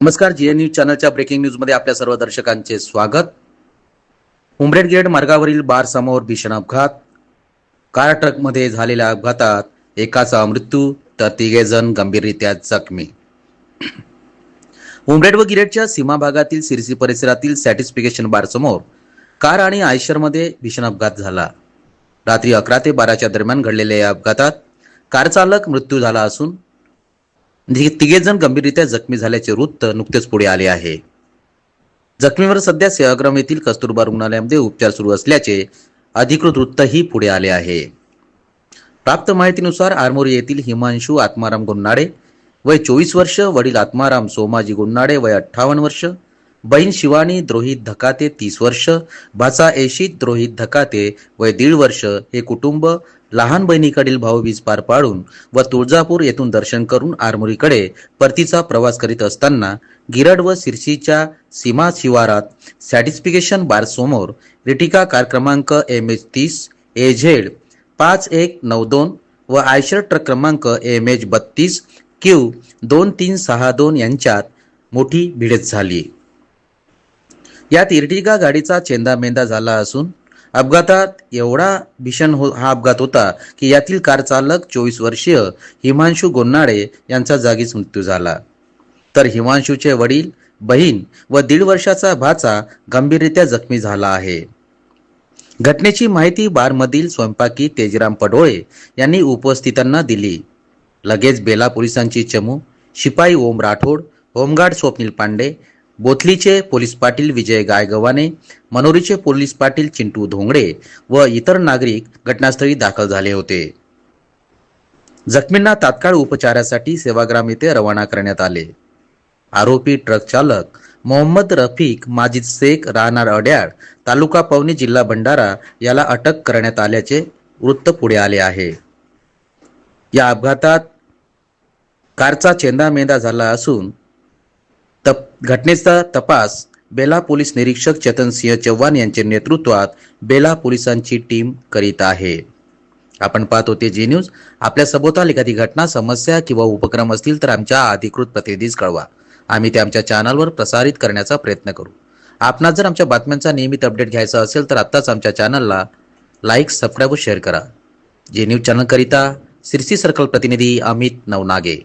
नमस्कार G N news चॅनलच्या breaking न्यूजमध्ये आपल्या सर्व दर्शकांचे स्वागत. उमरेड गेट मार्गावरील बार समोर भीषण अपघात. कार ट्रकमध्ये झालेल्या अपघातात एकाचा मृत्यू तर तिघे जण गंभीररित्या जखमी. उमरेड व गिरेडच्या सीमा भागातील सिरसी परिसरातील सॅटिस्फिकेशन बार समोर कार आणि आयशरमध्ये भीषण अपघात झाला. रात्री अकरा ते बाराच्या दरम्यान घडलेल्या या अपघातात कार चालक मृत्यू झाला असून म्हणजे तिघे जण गंभीररित्या जखमी झाल्याचे वृत्त नुकतेच पुढे आले आहे. जखमीवर सध्या सेवाग्राम येथील कस्तुरबा रुग्णालयामध्ये उपचार सुरू असल्याचे अधिकृत वृत्तही पुढे आले आहे. प्राप्त माहितीनुसार आरमोरी येथील हिमांशू आत्माराम गोन्नाडे वय चोवीस वर्ष वडील आत्माराम सोमाजी गोन्नाडे वय अठ्ठावन्न वर्ष बहीण शिवानी द्रोहित धकाते तीस वर्ष भाचा एशित द्रोहित धकाते वय दीड वर्ष हे कुटुंब लहान बहिणीकडील भाऊबीज पार पाडून व तुळजापूर येथून दर्शन करून आरमोरीकडे परतीचा प्रवास करीत असताना गिरड व सिरसीच्या सीमा शिवारात सॅटिस्फिकेशन बार समोर रिटिका कार क्रमांक एम एच तीस ए झेड पाच एक नऊ दोन व आयशर ट्रक क्रमांक एम एच बत्तीस क्यू दोन तीन सहा दोन यांच्यात मोठी भिडत झाली. यात इर्टिगा गाडीचा चेंदामेंदा झाला असून अपघातात एवढा भीषण हो हा अपघात होता की यातील कार चालक चोवीस वर्षीय हिमांशू गोन्नाडे यांचा जागीच मृत्यू झाला. तर हिमांशूचे वडील बहीण व दीड वर्षाचा भाचा गंभीररित्या जखमी झाला आहे. घटनेची माहिती बारमधील स्वयंपाकी तेजराम पडोळे यांनी उपस्थितांना दिली. लगेच बेला पोलिसांची चमू शिपाई ओम राठोड होमगार्ड स्वप्नील पांडे बोथलीचे पोलीस पाटील विजय गायगवाने मनोरीचे पोलीस पाटील चिंटू धोंगडे व इतर नागरिक घटनास्थळी दाखल झाले होते. जखमींना तात्काळ उपचारासाठी सेवाग्राम येथे रवाना करण्यात आले. आरोपी ट्रक चालक मोहम्मद रफीक माजिद शेख राहणार अड्याळ तालुका पवनी जिल्हा भंडारा याला अटक करण्यात आल्याचे वृत्त पुढे आले आहे. या अपघातात कारचा चेंदामेंदा झाला असून तप घटनेचा तपास बेला पोलीस निरीक्षक चेतन सिंह चव्हाण यांच्या नेतृत्वात बेला पोलिसांची टीम करीत आहे. आपण पाहत होते जी न्यूज आपल्या सभोवताल एखादी घटना समस्या किंवा उपक्रम असतील तर आमच्या अधिकृत प्रतिनिधीस कळवा. आम्ही ते आमच्या चॅनलवर प्रसारित करण्याचा प्रयत्न करू. आपणास जर आमच्या बातम्यांचा नियमित अपडेट घ्यायचा असेल तर आत्ताच आमच्या चॅनलला लाईक सबस्क्राईब व शेअर करा. जे न्यूज चॅनलकरिता सिरसी सर्कल प्रतिनिधी अमित नवनागे.